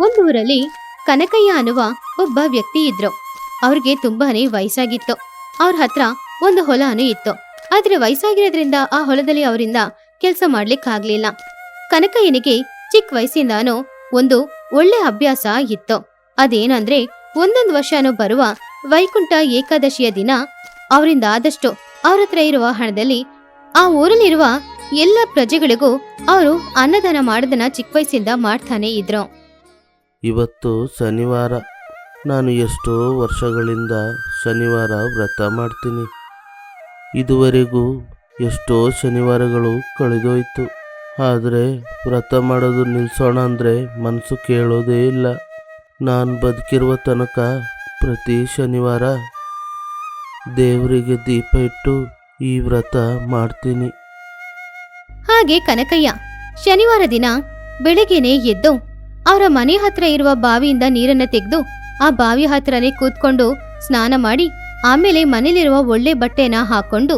ಒಂದು ಊರಲ್ಲಿ ಕನಕಯ್ಯ ಅನ್ನುವ ಒಬ್ಬ ವ್ಯಕ್ತಿ ಇದ್ರು. ಅವ್ರಿಗೆ ತುಂಬಾನೇ ವಯಸ್ಸಾಗಿತ್ತು. ಅವ್ರ ಹತ್ರ ಒಂದು ಹೊಲನೂ ಇತ್ತು. ಆದ್ರೆ ವಯಸ್ಸಾಗಿರೋದ್ರಿಂದ ಆ ಹೊಲದಲ್ಲಿ ಅವರಿಂದ ಕೆಲಸ ಮಾಡ್ಲಿಕ್ಕಾಗ್ಲಿಲ್ಲ. ಕನಕಯ್ಯನಿಗೆ ಚಿಕ್ಕ ವಯಸ್ಸಿಂದಾನು ಒಂದು ಒಳ್ಳೆ ಅಭ್ಯಾಸ ಇತ್ತು. ಅದೇನಂದ್ರೆ ಒಂದೊಂದು ವರ್ಷನೂ ಬರುವ ವೈಕುಂಠ ಏಕಾದಶಿಯ ದಿನ ಅವರಿಂದ ಆದಷ್ಟು ಅವ್ರ ಹತ್ರ ಇರುವ ಹಣದಲ್ಲಿ ಆ ಊರಲ್ಲಿರುವ ಎಲ್ಲ ಪ್ರಜೆಗಳಿಗೂ ಅವರು ಅನ್ನದಾನ ಮಾಡೋದನ್ನ ಚಿಕ್ಕ ವಯಸ್ಸಿಂದ ಮಾಡ್ತಾನೆ ಇದ್ರು. ಇವತ್ತು ಶನಿವಾರ. ನಾನು ಎಷ್ಟೋ ವರ್ಷಗಳಿಂದ ಶನಿವಾರ ವ್ರತ ಮಾಡ್ತೀನಿ. ಇದುವರೆಗೂ ಎಷ್ಟೋ ಶನಿವಾರಗಳು ಕಳೆದೋಯ್ತು. ಆದರೆ ವ್ರತ ಮಾಡೋದು ನಿಲ್ಲಿಸೋಣ ಅಂದರೆ ಮನಸ್ಸು ಕೇಳೋದೇ ಇಲ್ಲ. ನಾನು ಬದುಕಿರುವ ತನಕ ಪ್ರತಿ ಶನಿವಾರ ದೇವರಿಗೆ ದೀಪ ಇಟ್ಟು ಈ ವ್ರತ ಮಾಡ್ತೀನಿ. ಹಾಗೆ ಕನಕಯ್ಯ, ಶನಿವಾರ ದಿನ ಬೆಳಗ್ಗೆನೆ ಎದ್ದು ಅವರ ಮನೆ ಹತ್ರ ಇರುವ ಬಾವಿಯಿಂದ ನೀರನ್ನ ತೆಗೆದು ಆ ಬಾವಿ ಹತ್ರನೇ ಕೂತ್ಕೊಂಡು ಸ್ನಾನ ಮಾಡಿ ಆಮೇಲೆ ಮನೇಲಿರುವ ಒಳ್ಳೆ ಬಟ್ಟೆನ ಹಾಕೊಂಡು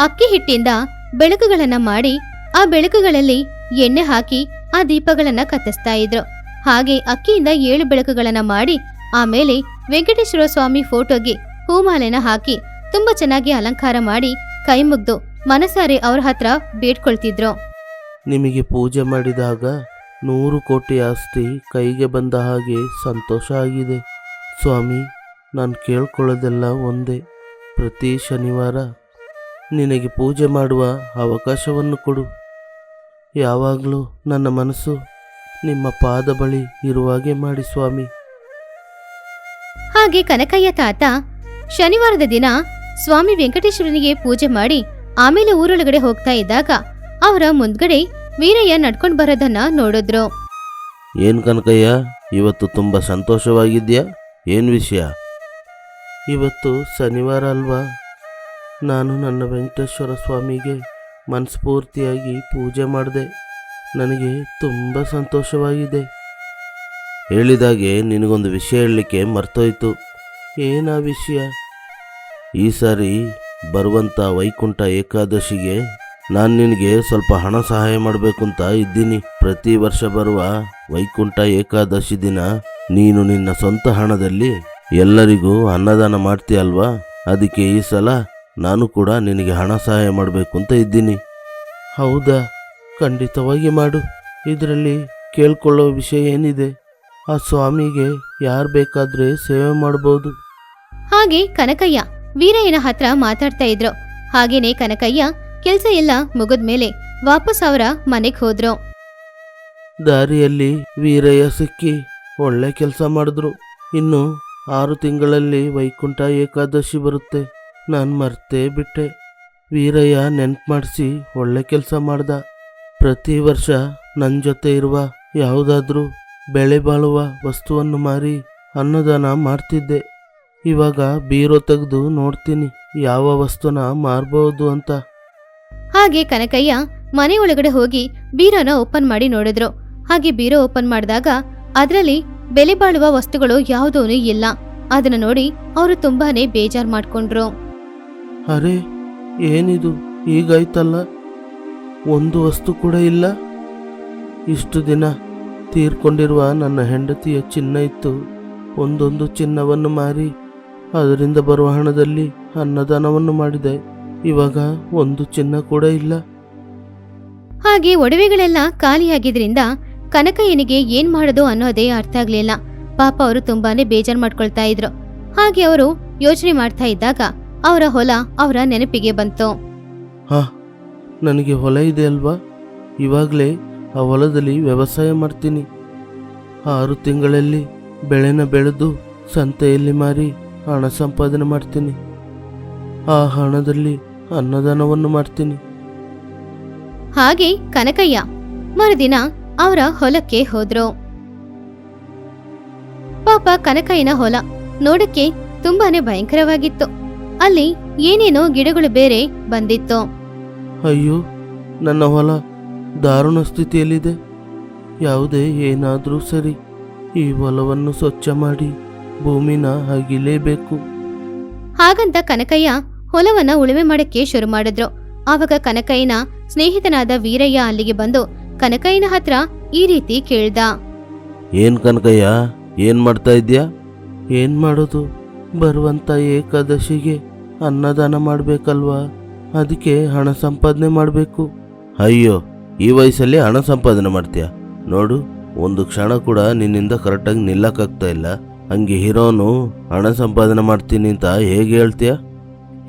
ಅಕ್ಕಿ ಹಿಟ್ಟಿಂದ ಬೆಳಕುಗಳನ್ನ ಮಾಡಿ ಆ ಬೆಳಕುಗಳಲ್ಲಿ ಎಣ್ಣೆ ಹಾಕಿ ಆ ದೀಪಗಳನ್ನ ಕತ್ತಿಸ್ತಾ ಇದ್ರು. ಹಾಗೆ ಅಕ್ಕಿಯಿಂದ ಏಳು ಬೆಳಕುಗಳನ್ನ ಮಾಡಿ ಆಮೇಲೆ ವೆಂಕಟೇಶ್ವರ ಸ್ವಾಮಿ ಫೋಟೋಗೆ ಹೂಮಾಲೆನ ಹಾಕಿ ತುಂಬಾ ಚೆನ್ನಾಗಿ ಅಲಂಕಾರ ಮಾಡಿ ಕೈ ಮುಗ್ದು ಮನಸಾರೆ ಅವ್ರ ಹತ್ರ ಬೇಡ್ಕೊಳ್ತಿದ್ರು. ನಿಮಗೆ ಪೂಜೆ ಮಾಡಿದಾಗ ನೂರು ಕೋಟಿ ಆಸ್ತಿ ಕೈಗೆ ಬಂದ ಹಾಗೆ ಸಂತೋಷ ಆಗಿದೆ. ಸ್ವಾಮಿ, ನಾನು ಕೇಳ್ಕೊಳ್ಳೋದೆಲ್ಲ ಒಂದೇ. ಪ್ರತಿ ಶನಿವಾರ ನಿನಗೆ ಪೂಜೆ ಮಾಡುವ ಅವಕಾಶವನ್ನು ಕೊಡು. ಯಾವಾಗಲೂ ನನ್ನ ಮನಸ್ಸು ನಿಮ್ಮ ಪಾದ ಬಳಿ ಇರುವಾಗೆ ಮಾಡಿ ಸ್ವಾಮಿ. ಹಾಗೆ ಕನಕಯ್ಯ ತಾತ ಶನಿವಾರದ ದಿನ ಸ್ವಾಮಿ ವೆಂಕಟೇಶ್ವರನಿಗೆ ಪೂಜೆ ಮಾಡಿ ಆಮೇಲೆ ಊರೊಳಗಡೆ ಹೋಗ್ತಾ ಇದ್ದಾಗ ಅವರ ಮುಂದ್ಗಡೆ ವೀರಯ್ಯ ನಡ್ಕೊಂಡ್ ಬರೋದನ್ನ ನೋಡಿದ್ರು. ಏನ್ ಕನಕಯ್ಯ, ಇವತ್ತು ತುಂಬಾ ಸಂತೋಷವಾಗಿದ್ಯಾ? ಏನ್ ವಿಷಯ? ಇವತ್ತು ಶನಿವಾರ ಅಲ್ವಾ? ನಾನು ನನ್ನ ವೆಂಕಟೇಶ್ವರ ಸ್ವಾಮಿಗೆ ಮನಸ್ಫೂರ್ತಿಯಾಗಿ ಪೂಜೆ ಮಾಡಿದೆ. ನನಗೆ ತುಂಬ ಸಂತೋಷವಾಗಿದೆ. ಹೇಳಿದಾಗೆ ನಿನಗೊಂದು ವಿಷಯ ಹೇಳಲಿಕ್ಕೆ ಮರ್ತೋಯ್ತು. ಏನಾ ವಿಷಯ? ಈ ಸಾರಿ ಬರುವಂಥ ವೈಕುಂಠ ಏಕಾದಶಿಗೆ ನಾನು ನಿನಗೆ ಸ್ವಲ್ಪ ಹಣ ಸಹಾಯ ಮಾಡಬೇಕು ಅಂತ ಇದ್ದೀನಿ. ಪ್ರತಿ ವರ್ಷ ಬರುವ ವೈಕುಂಠ ಏಕಾದಶಿ ದಿನ ನೀನು ನಿನ್ನ ಸ್ವಂತ ಹಣದಲ್ಲಿ ಎಲ್ಲರಿಗೂ ಅನ್ನದಾನ ಮಾಡ್ತೀಯಲ್ವಾ ಅದಕ್ಕೆ ಈ ಸಲ ನಾನು ಕೂಡ ನಿನಗೆ ಹಣ ಸಹಾಯ ಮಾಡಬೇಕು ಅಂತ ಇದ್ದೀನಿ. ಹೌದಾ? ಖಂಡಿತವಾಗಿ ಮಾಡು. ಇದರಲ್ಲಿ ಕೇಳ್ಕೊಳ್ಳೋ ವಿಷಯ ಏನಿದೆ? ಆ ಸ್ವಾಮಿಗೆ ಯಾರು ಬೇಕಾದ್ರೆ ಸೇವೆ ಮಾಡ್ಬೋದು. ಹಾಗೆ ಕನಕಯ್ಯ ವೀರಯ್ಯನ ಹತ್ರ ಮಾತಾಡ್ತಾ ಇದ್ರು. ಹಾಗೇನೆ ಕನಕಯ್ಯ ಕೆಲ್ಸ ಎಲ್ಲ ಮುಗಿದ್ಮೇಲೆ ವಾಪಸ್ ಅವರ ಮನೆಗೆ ಹೋದ್ರು. ದಾರಿಯಲ್ಲಿ ವೀರಯ್ಯ ಸಿಕ್ಕಿ ಒಳ್ಳೆ ಕೆಲಸ ಮಾಡಿದ್ರು. ಇನ್ನು ಆರು ತಿಂಗಳಲ್ಲಿ ವೈಕುಂಠ ಏಕಾದಶಿ ಬರುತ್ತೆ. ನಾನು ಮರ್ತೇ ಬಿಟ್ಟೆ. ವೀರಯ್ಯ ನೆನ್ಪು ಮಾಡಿಸಿ ಒಳ್ಳೆ ಕೆಲಸ ಮಾಡ್ದ. ಪ್ರತಿ ವರ್ಷ ನನ್ನ ಜೊತೆ ಇರುವ ಯಾವುದಾದ್ರೂ ಬೆಳೆ ಬಾಳುವ ವಸ್ತುವನ್ನು ಮಾರಿ ಅನ್ನದಾನ ಮಾಡ್ತಿದ್ದೆ. ಇವಾಗ ಬೀರೋ ತೆಗೆದು ನೋಡ್ತೀನಿ. ಯಾವ ವಸ್ತುನ ಮಾರ್ಬೋದು ಅಂತ. ಹಾಗೆ ಕನಕಯ್ಯ ಮನೆ ಒಳಗಡೆ ಹೋಗಿ ಬೀರೋನ ಓಪನ್ ಮಾಡಿ ನೋಡಿದ್ರು. ಹಾಗೆ ಬೀರೋ ಓಪನ್ ಮಾಡಿದಾಗ ಅದರಲ್ಲಿ ಬೆಲೆ ಬಾಳುವ ವಸ್ತುಗಳು ಯಾವುದೂ ಇಲ್ಲ. ಅದನ್ನ ನೋಡಿ ಅವರು ತುಂಬಾನೇ ಬೇಜಾರ್ ಮಾಡ್ಕೊಂಡ್ರು. ಅರೆ, ಏನಿದು? ಹೀಗಾಯ್ತಲ್ಲ ಒಂದು ವಸ್ತು ಕೂಡ ಇಲ್ಲ. ಇಷ್ಟು ದಿನ ತೀರ್ಕೊಂಡಿರುವ ನನ್ನ ಹೆಂಡತಿಯ ಚಿನ್ನ ಇತ್ತು. ಒಂದೊಂದು ಚಿನ್ನವನ್ನು ಮಾರಿ ಅದರಿಂದ ಬರುವ ಹಣದಲ್ಲಿ ಅನ್ನದಾನವನ್ನು ಮಾಡಿದೆ. ಇವಾಗ ಒಂದು ಚಿನ್ನ ಕೂಡ ಇಲ್ಲ. ಹಾಗೆ ಒಡವೆಗಳೆಲ್ಲ ಖಾಲಿಯಾಗಿದ್ರಿಂದ ಕನಕಯ್ಯನಿಗೆ ಏನ್ ಮಾಡೋದು ಅನ್ನೋದೇ ಅರ್ಥ ಆಗ್ಲಿಲ್ಲ. ಪಾಪ ಅವರು ತುಂಬಾನೇ ಬೇಜಾರ್ ಮಾಡ್ಕೊಳ್ತಾ ಇದ್ರು. ಹಾಗೆ ಅವರು ಯೋಚನೆ ಮಾಡ್ತಾ ಇದ್ದಾಗ ಅವರ ಹೊಲ ಅವರ ನೆನಪಿಗೆ ಬಂತು. ಹಾ ನನಗೆ ಹೊಲ ಇದೆ ಅಲ್ವಾ? ಇವಾಗಲೇ ಆ ಹೊಲದಲ್ಲಿ ವ್ಯವಸಾಯ ಮಾಡ್ತೀನಿ. ಆರು ತಿಂಗಳಲ್ಲಿ ಬೆಳೆನ ಬೆಳೆದು ಸಂತೆಯಲ್ಲಿ ಮಾರಿ ಹಣ ಸಂಪಾದನೆ ಮಾಡ್ತೀನಿ. ಆ ಹಣದಲ್ಲಿ ಅನ್ನದಾನವನ್ನು ಮಾಡ್ತೀನಿ. ಹಾಗೆ ಕನಕಯ್ಯ ಮರುದಿನ ಅವರ ಹೊಲಕ್ಕೆ ಹೋದ್ರು. ಪಾಪ ಕನಕಯ್ಯನ ಹೊಲ ನೋಡಕ್ಕೆ ತುಂಬಾನೇ ಭಯಂಕರವಾಗಿತ್ತು. ಅಲ್ಲಿ ಏನೇನೋ ಗಿಡಗಳು ಬೇರೆ ಬಂದಿತ್ತು. ಅಯ್ಯೋ ನನ್ನ ಹೊಲ ದಾರುಣ ಸ್ಥಿತಿಯಲ್ಲಿದೆ. ಯಾವುದೇ ಏನಾದರೂ ಸರಿ ಈ ಹೊಲವನ್ನು ಸ್ವಚ್ಛ ಮಾಡಿ ಭೂಮಿನ ಅಗಿಲೇಬೇಕು. ಹಾಗಂತ ಕನಕಯ್ಯ ಹೊಲವನ್ನ ಉಳುಮೆ ಮಾಡಕ್ಕೆ ಶುರು ಮಾಡಿದ್ರು. ಆವಾಗ ಕನಕಯ್ಯನ ಸ್ನೇಹಿತನಾದ ವೀರಯ್ಯ ಅಲ್ಲಿಗೆ ಬಂದು ಕನಕಯ್ಯನ ಹತ್ರ ಈ ರೀತಿ ಕೇಳ್ದ. ಏನ್ ಕನಕಯ್ಯ ಏನು ಮಾಡ್ತಾ ಇದ್ಯಾ? ಏನ್ ಮಾಡೋದು? ಬರುವಂತ ಏಕಾದಶಿಗೆ ಅನ್ನದಾನ ಮಾಡ್ಬೇಕಲ್ವಾ? ಅದಕ್ಕೆ ಹಣ ಸಂಪಾದನೆ ಮಾಡಬೇಕು. ಅಯ್ಯೋ ಈ ವಯಸ್ಸಲ್ಲಿ ಹಣ ಸಂಪಾದನೆ ಮಾಡ್ತೀಯ? ನೋಡು ಒಂದು ಕ್ಷಣ ಕೂಡ ನಿನ್ನಿಂದ ಕರೆಕ್ಟಾಗಿ ನಿಲ್ಲಕ್ಕಾಗ್ತಾ ಇಲ್ಲ. ಹಂಗೆ ಹೀರೋನು ಹಣ ಸಂಪಾದನೆ ಮಾಡ್ತೀನಿ ಅಂತ ಹೇಗೆ ಹೇಳ್ತೀಯ?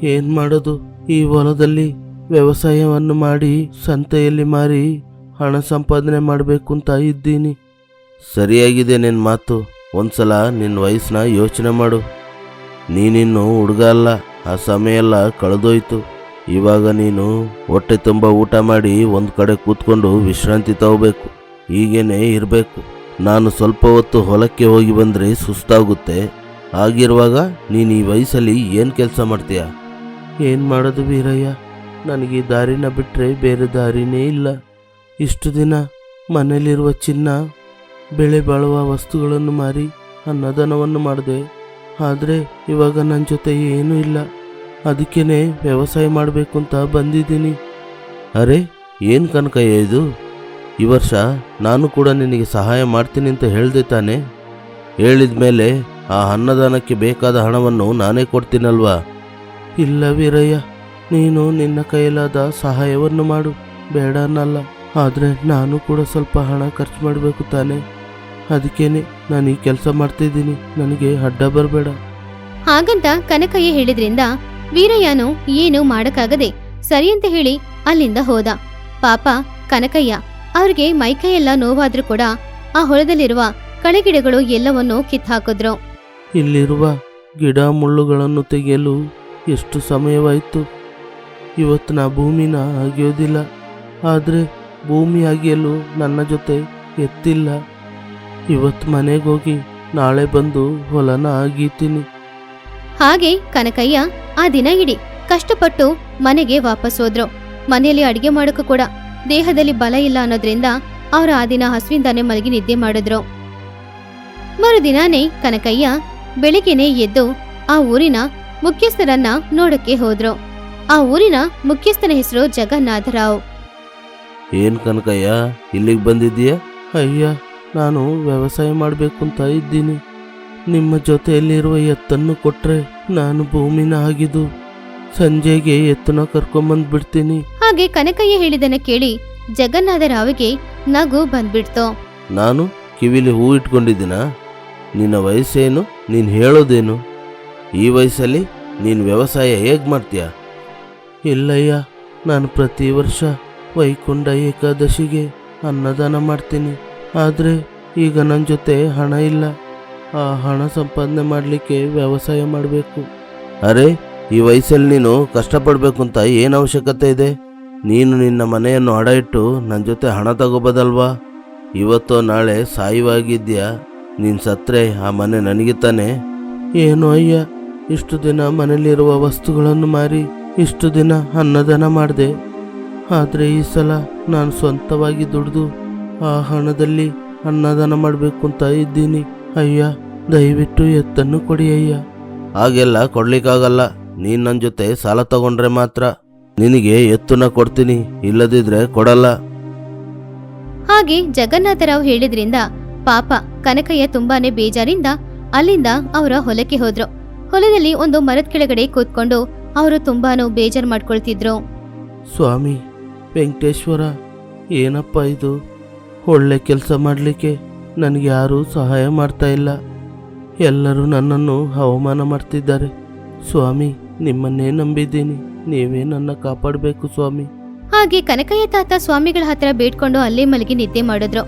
ಏನು ಮಾಡೋದು? ಈ ಹೊಲದಲ್ಲಿ ವ್ಯವಸಾಯವನ್ನು ಮಾಡಿ, ಸಂತೆಯಲ್ಲಿ ಮಾರಿ, ಹಣ ಸಂಪಾದನೆ ಮಾಡಬೇಕು ಅಂತ ಇದ್ದೀನಿ. ಸರಿಯಾಗಿದೆ ನಿನ್ನ ಮಾತು. ಒಂದ್ಸಲ ನಿನ್ನ ವಯಸ್ಸನ್ನ ಯೋಚನೆ ಮಾಡು. ನೀನಿನ್ನು ಹುಡುಗ ಅಲ್ಲ. ಆ ಸಮಯ ಎಲ್ಲ ಕಳೆದೋಯ್ತು. ಇವಾಗ ನೀನು ಹೊಟ್ಟೆ ತುಂಬ ಊಟ ಮಾಡಿ ಒಂದು ಕಡೆ ಕೂತ್ಕೊಂಡು ವಿಶ್ರಾಂತಿ ತಗೋಬೇಕು. ಹೀಗೇನೆ ಇರಬೇಕು. ನಾನು ಸ್ವಲ್ಪ ಹೊತ್ತು ಹೊಲಕ್ಕೆ ಹೋಗಿ ಬಂದರೆ ಸುಸ್ತಾಗುತ್ತೆ. ಆಗಿರುವಾಗ ನೀನು ಈ ವಯಸ್ಸಲ್ಲಿ ಏನು ಕೆಲಸ ಮಾಡ್ತೀಯ? ಏನು ಮಾಡೋದು ವೀರಯ್ಯ? ನನಗೆ ಈ ದಾರಿನ ಬಿಟ್ಟರೆ ಬೇರೆ ದಾರಿನೇ ಇಲ್ಲ. ಇಷ್ಟು ದಿನ ಮನೆಯಲ್ಲಿರುವ ಚಿನ್ನ, ಬೆಳೆ ಬಾಳುವ ವಸ್ತುಗಳನ್ನು ಮಾರಿ ಅನ್ನದಾನವನ್ನು ಮಾಡಿದೆ. ಆದರೆ ಇವಾಗ ನನ್ನ ಜೊತೆ ಏನೂ ಇಲ್ಲ. ಅದಕ್ಕೇನೆ ವ್ಯವಸಾಯ ಮಾಡಬೇಕು ಅಂತ ಬಂದಿದ್ದೀನಿ. ಅರೆ, ಏನು ಕನಕಯ್ಯ ಇದು? ಈ ವರ್ಷ ನಾನು ಕೂಡ ನಿನಗೆ ಸಹಾಯ ಮಾಡ್ತೀನಿ ಅಂತ ಹೇಳಿದೆ ತಾನೆ. ಹೇಳಿದ ಮೇಲೆ ಆ ಅನ್ನದಾನಕ್ಕೆ ಬೇಕಾದ ಹಣವನ್ನು ನಾನೇ ಕೊಡ್ತೀನಲ್ವಾ? ಇಲ್ಲ ವೀರಯ್ಯ ನೀನು ನಿನ್ನ ಕೈಲಾದ ಸಹಾಯವನ್ನು ಮಾಡು. ಬೇಡ ಅನ್ನಲ್ಲ ಆದರೆ ನಾನು ಕೂಡ ಸ್ವಲ್ಪ ಹಣ ಖರ್ಚು ಮಾಡಬೇಕು ತಾನೆ. ಅದಕ್ಕೇನೆ ನಾನು ಈ ಕೆಲಸ ಮಾಡ್ತಿದ್ದೀನಿ ನನಗೆ ಅಡ್ಡ ಬರಬೇಡ. ಹಾಗಂತ ಕನಕಯ್ಯ ಹೇಳಿದ್ರಿಂದ ವೀರಯ್ಯನು ಏನು ಮಾಡಕ್ಕಾಗದೆ ಸರಿ ಅಂತ ಹೇಳಿ ಅಲ್ಲಿಂದ ಹೋದ. ಪಾಪ ಕನಕಯ್ಯ ಅವ್ರಿಗೆ ಮೈಕೈಯೆಲ್ಲ ನೋವಾದ್ರೂ ಕೂಡ ಆ ಹೊಲದಲ್ಲಿರುವ ಕಳೆಗಿಡಗಳು ಎಲ್ಲವನ್ನೂ ಕಿತ್ತಾಕಿದ್ರು. ಇಲ್ಲಿರುವ ಗಿಡ ಮುಳ್ಳುಗಳನ್ನು ತೆಗೆಯಲು ಎಷ್ಟು ಸಮಯವಾಯಿತು? ಇವತ್ತು ನಾ ಭೂಮಿನ ಅಗೆಯೋದಿಲ್ಲ ಆದರೆ ಭೂಮಿ ಅಗೆಯಲು ನನ್ನ ಜೊತೆ ಎತ್ತಿಲ್ಲ. ಇವತ್ತು ಮನೆಗೆ ಹೋಗಿ ನಾಳೆ ಬಂದು ಹೊಲನ ಅಗೀತೀನಿ ಹಾಗೆ ಕನಕಯ್ಯ, ಆ ದಿನ ಇಡಿ. ಕಷ್ಟಪಟ್ಟು ಮನೆಗೆ ವಾಪಸ್ ಹೋದ್ರು. ಮನೆಯಲ್ಲಿ ಅಡಿಗೆ ಮಾಡೋಕ್ಕೂ ಕೂಡ ದೇಹದಲ್ಲಿ ಬಲ ಇಲ್ಲ ಅನ್ನೋದ್ರಿಂದ ಅವರು ಆ ದಿನ ಹಸುವಿಂದಾನೆ ಮಲಗಿ ನಿದ್ದೆ ಮಾಡಿದ್ರು. ಮರುದಿನಾನೇ ಕನಕಯ್ಯ ಬೆಳಿಗ್ಗೆನೆ ಎದ್ದು ಆ ಊರಿನ ಮುಖ್ಯಸ್ಥರನ್ನ ನೋಡಕ್ಕೆ ಹೋದ್ರು. ಆ ಊರಿನ ಮುಖ್ಯಸ್ಥನ ಹೆಸರು ಜಗನ್ನಾಥರಾವ್. ಏನ್ ಕನಕಯ್ಯ ಇಲ್ಲಿಗೆ ಬಂದಿದ್ದೀಯ? ಅಯ್ಯ ನಾನು ವ್ಯವಸಾಯ ಮಾಡಬೇಕು ಅಂತ ಇದ್ದೀನಿ. ನಿಮ್ಮ ಜೊತೆಯಲ್ಲಿರುವ ಎತ್ತನ್ನು ಕೊಟ್ರೆ ನಾನು ಭೂಮಿನ ಆಗಿದ್ದು ಸಂಜೆಗೆ ಎತ್ತನ ಕರ್ಕೊಂಡ್ ಬಿಡ್ತೀನಿ. ಹಾಗೆ ಕನಕಯ್ಯ ಹೇಳಿದನ ಕೇಳಿ ಜಗನ್ನಾಥರಾವಿಗೆ ನಗು ಬಂದ್ಬಿಡ್ತು. ನಾನು ಕಿವಿಲಿ ಹೂ ಇಟ್ಕೊಂಡಿದ್ದೀನ? ನಿನ್ನ ವಯಸ್ಸೇನು? ನೀನು ಹೇಳೋದೇನು? ಈ ವಯಸ್ಸಲ್ಲಿ ನೀನು ವ್ಯವಸಾಯ ಹೇಗೆ ಮಾಡ್ತೀಯ? ಇಲ್ಲಯ್ಯ ನಾನು ಪ್ರತಿ ವರ್ಷ ವೈಕುಂಠ ಏಕಾದಶಿಗೆ ಅನ್ನದಾನ ಮಾಡ್ತೀನಿ. ಆದರೆ ಈಗ ನನ್ನ ಜೊತೆ ಹಣ ಇಲ್ಲ. ಆ ಹಣ ಸಂಪಾದನೆ ಮಾಡಲಿಕ್ಕೆ ವ್ಯವಸಾಯ ಮಾಡಬೇಕು. ಅರೆ ಈ ವಯಸ್ಸಲ್ಲಿ ನೀನು ಕಷ್ಟಪಡಬೇಕು ಅಂತ ಏನು ಅವಶ್ಯಕತೆ ಇದೆ? ನೀನು ನಿನ್ನ ಮನೆಯನ್ನು ಅಡ ಇಟ್ಟು ನನ್ನ ಜೊತೆ ಹಣ ತಗೋಬೋದಲ್ವಾ? ಇವತ್ತೋ ನಾಳೆ ಸಾಯುವಾಗಿದ್ಯಾ? ನೀನು ಸತ್ರೆ ಆ ಮನೆ ನನಗೆ ತಾನೆ. ಏನು ಅಯ್ಯ ಇಷ್ಟು ದಿನ ಮನೆಯಲ್ಲಿರುವ ವಸ್ತುಗಳನ್ನು ಮಾರಿ ಇಷ್ಟು ದಿನ ಅನ್ನದಾನ ಮಾಡಿದೆ. ಆದರೆ ಈ ಸಲ ನಾನು ಸ್ವಂತವಾಗಿ ದುಡಿದು ಆ ಹಣದಲ್ಲಿ ಅನ್ನದಾನ ಮಾಡಬೇಕು ಅಂತ ಇದ್ದೀನಿ. ಅಯ್ಯ ದಯವಿಟ್ಟು ಎತ್ತನ್ನು ಕೊಡಿ ಅಯ್ಯ. ಹಾಗೆಲ್ಲ ಕೊಡ್ಲಿಕ್ಕಾಗಲ್ಲ. ನೀನು ನನ್ನ ಜೊತೆ ಸಾಲ ತಗೊಂಡ್ರೆ ಮಾತ್ರ ನಿನಗೆ ಎತ್ತನ್ನ ಕೊಡ್ತೀನಿ ಇಲ್ಲದಿದ್ರೆ ಕೊಡಲ್ಲ. ಹಾಗೆ ಜಗನ್ನಾಥರಾವ್ ಹೇಳಿದ್ರಿಂದ ಪಾಪ ಕನಕಯ್ಯ ತುಂಬಾನೇ ಬೇಜಾರಿಂದ ಅಲ್ಲಿಂದ ಅವರ ಹೊಲಕ್ಕೆ ಹೋದ್ರು. ಹೊಲದಲ್ಲಿ ಒಂದು ಮರದ ಕೆಳಗಡೆ ಕೂತ್ಕೊಂಡು ಅವರು ತುಂಬಾನು ಬೇಜಾರ್ ಮಾಡ್ಕೊಳ್ತಿದ್ರು. ಸ್ವಾಮಿ ವೆಂಕಟೇಶ್ವರ ಏನಪ್ಪ ಇದು? ಒಳ್ಳೆ ಕೆಲಸ ಮಾಡಲಿಕ್ಕೆ ನನಗೆ ಯಾರೂ ಸಹಾಯ ಮಾಡ್ತಾ ಇಲ್ಲ. ಎಲ್ಲರೂ ನನ್ನನ್ನು ಅವಮಾನ ಮಾಡ್ತಿದ್ದಾರೆ. ಸ್ವಾಮಿ ನಿಮ್ಮನ್ನೇ ನಂಬಿದ್ದೀನಿ. ನೀವೇ ನನ್ನ ಕಾಪಾಡಬೇಕು ಸ್ವಾಮಿ. ಹಾಗೆ ಕನಕಯ್ಯ ತಾತ ಸ್ವಾಮಿಗಳ ಹತ್ರ ಬೇಡ್ಕೊಂಡು ಅಲ್ಲೇ ಮಲಗಿ ನಿದ್ದೆ ಮಾಡಿದ್ರು.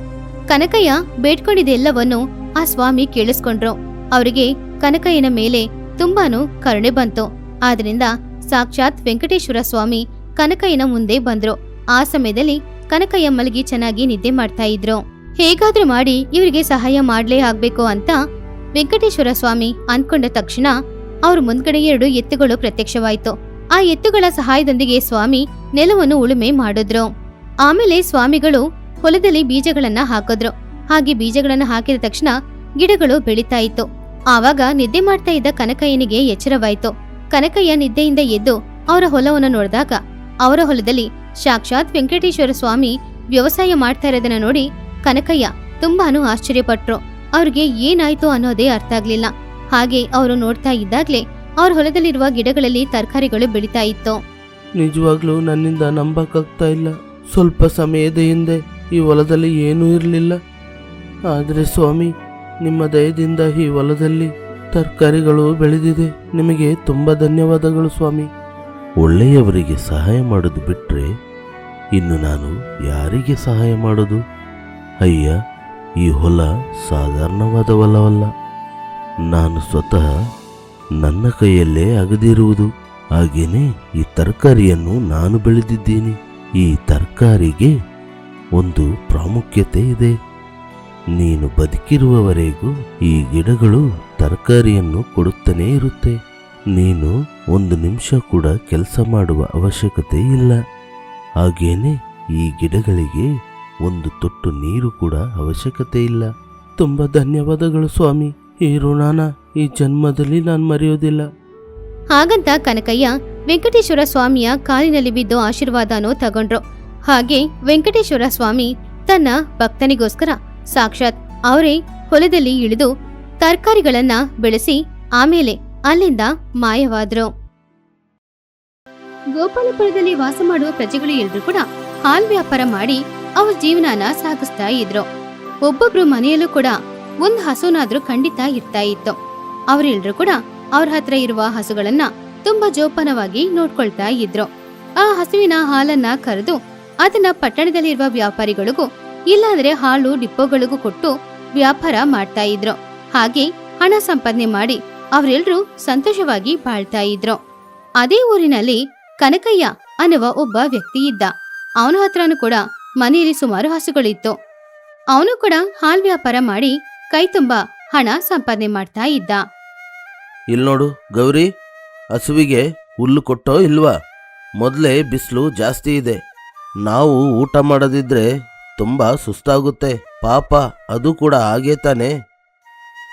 ಕನಕಯ್ಯ ಬೇಡ್ಕೊಂಡಿದ್ದೆಲ್ಲವನ್ನು ಆ ಸ್ವಾಮಿ ಕೇಳಿಸ್ಕೊಂಡ್ರು. ಅವರಿಗೆ ಕನಕಯ್ಯನ ಮೇಲೆ ತುಂಬಾನು ಕರುಣೆ ಬಂತು. ಆದ್ರಿಂದ ಸಾಕ್ಷಾತ್ ವೆಂಕಟೇಶ್ವರ ಸ್ವಾಮಿ ಕನಕಯ್ಯನ ಮುಂದೆ ಬಂದ್ರು. ಆ ಸಮಯದಲ್ಲಿ ಕನಕಯ್ಯ ಮಲಗಿ ಚೆನ್ನಾಗಿ ನಿದ್ದೆ ಮಾಡ್ತಾ ಇದ್ರು. ಹೇಗಾದ್ರೂ ಮಾಡಿ ಇವರಿಗೆ ಸಹಾಯ ಮಾಡ್ಲೇ ಆಗ್ಬೇಕು ಅಂತ ವೆಂಕಟೇಶ್ವರ ಸ್ವಾಮಿ ಅನ್ಕೊಂಡ ತಕ್ಷಣ ಅವ್ರ ಮುಂದ್ಗಡೆ ಎರಡು ಎತ್ತುಗಳು ಪ್ರತ್ಯಕ್ಷವಾಯ್ತು. ಆ ಎತ್ತುಗಳ ಸಹಾಯದೊಂದಿಗೆ ಸ್ವಾಮಿ ನೆಲವನ್ನು ಉಳುಮೆ ಮಾಡಿದ್ರು. ಆಮೇಲೆ ಸ್ವಾಮಿಗಳು ಹೊಲದಲ್ಲಿ ಬೀಜಗಳನ್ನ ಹಾಕಿದ್ರು. ಹಾಗೆ ಬೀಜಗಳನ್ನ ಹಾಕಿದ ತಕ್ಷಣ ಗಿಡಗಳು ಬೆಳೀತಾ ಇತ್ತು. ಆವಾಗ ನಿದ್ದೆ ಮಾಡ್ತಾ ಇದ್ದ ಕನಕಯ್ಯನಿಗೆ ಎಚ್ಚರವಾಯಿತು. ಕನಕಯ್ಯ ನಿದ್ದೆಯಿಂದ ಎದ್ದು ಅವರ ಹೊಲವನ್ನು ನೋಡಿದಾಗ ಅವರ ಹೊಲದಲ್ಲಿ ಸಾಕ್ಷಾತ್ ವೆಂಕಟೇಶ್ವರ ಸ್ವಾಮಿ ವ್ಯವಸಾಯ ಮಾಡ್ತಾ ಇರೋದನ್ನ ನೋಡಿ ಕನಕಯ್ಯ ತುಂಬಾನು ಆಶ್ಚರ್ಯಪಟ್ರು. ಅವ್ರಿಗೆ ಏನಾಯ್ತು ಅನ್ನೋದೇ ಅರ್ಥ ಆಗ್ಲಿಲ್ಲ. ಹಾಗೆ ಅವರು ನೋಡ್ತಾ ಇದ್ದಾಗ್ಲೇ ಅವ್ರ ಹೊಲದಲ್ಲಿರುವ ಗಿಡಗಳಲ್ಲಿ ತರಕಾರಿಗಳು ಬೆಳೀತಾ ಇತ್ತು. ನಿಜವಾಗ್ಲೂ ನನ್ನಿಂದ ನಂಬಕ್ಕಾಗ್ತಾ ಇಲ್ಲ. ಸ್ವಲ್ಪ ಸಮಯದ ಹಿಂದೆ ಈ ಹೊಲದಲ್ಲಿ ಏನೂ ಇರಲಿಲ್ಲ. ಆದರೆ ಸ್ವಾಮಿ ನಿಮ್ಮ ದಯದಿಂದ ಈ ಹೊಲದಲ್ಲಿ ತರಕಾರಿಗಳು ಬೆಳೆದಿದೆ. ನಿಮಗೆ ತುಂಬ ಧನ್ಯವಾದಗಳು ಸ್ವಾಮಿ. ಒಳ್ಳೆಯವರಿಗೆ ಸಹಾಯ ಮಾಡೋದು ಬಿಟ್ಟರೆ ಇನ್ನು ನಾನು ಯಾರಿಗೆ ಸಹಾಯ ಮಾಡೋದು? ಅಯ್ಯ, ಈ ಹೊಲ ಸಾಧಾರಣವಾದ ಹೊಲವಲ್ಲ. ನಾನು ಸ್ವತಃ ನನ್ನ ಕೈಯಲ್ಲೇ ಅಗದಿರುವುದು. ಹಾಗೇನೆ ಈ ತರಕಾರಿಯನ್ನು ನಾನು ಬೆಳೆದಿದ್ದೀನಿ. ಈ ತರಕಾರಿಗೆ ಒಂದು ಪ್ರಾಮುಖ್ಯತೆ ಇದೆ. ನೀನು ಬದುಕಿರುವವರೆಗೂ ಈ ಗಿಡಗಳು ತರಕಾರಿಯನ್ನು ಕೊಡುತ್ತಲೇ ಇರುತ್ತೆ. ನೀನು ಒಂದು ನಿಮಿಷ ಕೂಡ ಕೆಲಸ ಮಾಡುವ ಅವಶ್ಯಕತೆ ಇಲ್ಲ. ಹಾಗೇನೆ ಈ ಗಿಡಗಳಿಗೆ ಒಂದು ತೊಟ್ಟು ನೀರು ಕೂಡ ಅವಶ್ಯಕತೆ ಇಲ್ಲ. ತುಂಬ ಧನ್ಯವಾದಗಳು ಸ್ವಾಮಿ. ಈ ಋಣಾನ ಈ ಜನ್ಮದಲ್ಲಿ ನಾನು ಮರೆಯೋದಿಲ್ಲ. ಹಾಗಂತ ಕನಕಯ್ಯ ವೆಂಕಟೇಶ್ವರ ಸ್ವಾಮಿಯ ಕಾಲಿನಲ್ಲಿ ಬಿದ್ದು ಆಶೀರ್ವಾದನೂ ತಗೊಂಡ್ರು. ಹಾಗೆ ವೆಂಕಟೇಶ್ವರ ಸ್ವಾಮಿ ತನ್ನ ಭಕ್ತನಿಗೋಸ್ಕರ ಸಾಕ್ಷಾತ್ ಅವರೇ ಹೊಲದಲ್ಲಿ ಇಳಿದು ತರಕಾರಿಗಳನ್ನ ಬೆಳೆಸಿ ಆಮೇಲೆ ಅಲ್ಲಿಂದ ಮಾಯವಾದ್ರು. ಗೋಪಾಲಪುರದಲ್ಲಿ ವಾಸ ಮಾಡುವ ಪ್ರಜೆಗಳು ಎಲ್ಲರೂ ಕೂಡ ಹಾಲ್ ವ್ಯಾಪಾರ ಮಾಡಿ ಅವ್ರ ಜೀವನಾನ ಸಾಗಿಸ್ತಾ ಇದ್ರು. ಒಬ್ಬೊಬ್ರು ಮನೆಯಲ್ಲೂ ಕೂಡ ಒಂದ್ ಹಸುನಾದ್ರೂ ಖಂಡಿತ ಇರ್ತಾ ಇತ್ತು. ಅವರೆಲ್ರು ಕೂಡ ಅವ್ರ ಹತ್ರ ಇರುವ ಹಸುಗಳನ್ನ ತುಂಬಾ ಜೋಪಾನವಾಗಿ ನೋಡ್ಕೊಳ್ತಾ ಇದ್ರು. ಆ ಹಸುವಿನ ಹಾಲನ್ನ ಕರೆದು ಅದನ್ನ ಪಟ್ಟಣದಲ್ಲಿರುವ ವ್ಯಾಪಾರಿಗಳಿಗೂ ಇಲ್ಲಾಂದ್ರೆ ಹಾಲು ಡಿಪ್ಪೋಗಳಿಗೂ ಕೊಟ್ಟು ವ್ಯಾಪಾರ ಮಾಡ್ತಾ ಇದ್ರು. ಹಾಗೆ ಹಣ ಸಂಪಾದನೆ ಮಾಡಿ ಅವರೆಲ್ಲರೂ ಸಂತೋಷವಾಗಿ ಬಾಳ್ತಾ ಇದ್ರು. ಅದೇ ಊರಿನಲ್ಲಿ ಕನಕಯ್ಯ ಅನ್ನುವ ಒಬ್ಬ ವ್ಯಕ್ತಿ ಇದ್ದ. ಅವನ ಹತ್ರನೂ ಕೂಡ ಮನೆಯಲ್ಲಿ ಸುಮಾರು ಹಸುಗಳಿತ್ತು. ಅವನು ಕೂಡ ಹಾಲ್ ವ್ಯಾಪಾರ ಮಾಡಿ ಕೈ ತುಂಬಾ ಹಣ ಸಂಪಾದನೆ ಮಾಡ್ತಾ ಇದ್ದ. ಇಲ್ ನೋಡು ಗೌರಿ, ಹಸುವಿಗೆ ಹುಲ್ಲು ಕೊಟ್ಟೋ ಇಲ್ವಾ? ಮೊದಲೇ ಬಿಸಿಲು ಜಾಸ್ತಿ ಇದೆ. ನಾವು ಊಟ ಮಾಡದಿದ್ರೆ ತುಂಬ ಸುಸ್ತಾಗುತ್ತೆ. ಪಾಪ ಅದು ಕೂಡ ಹಾಗೆ ತಾನೆ.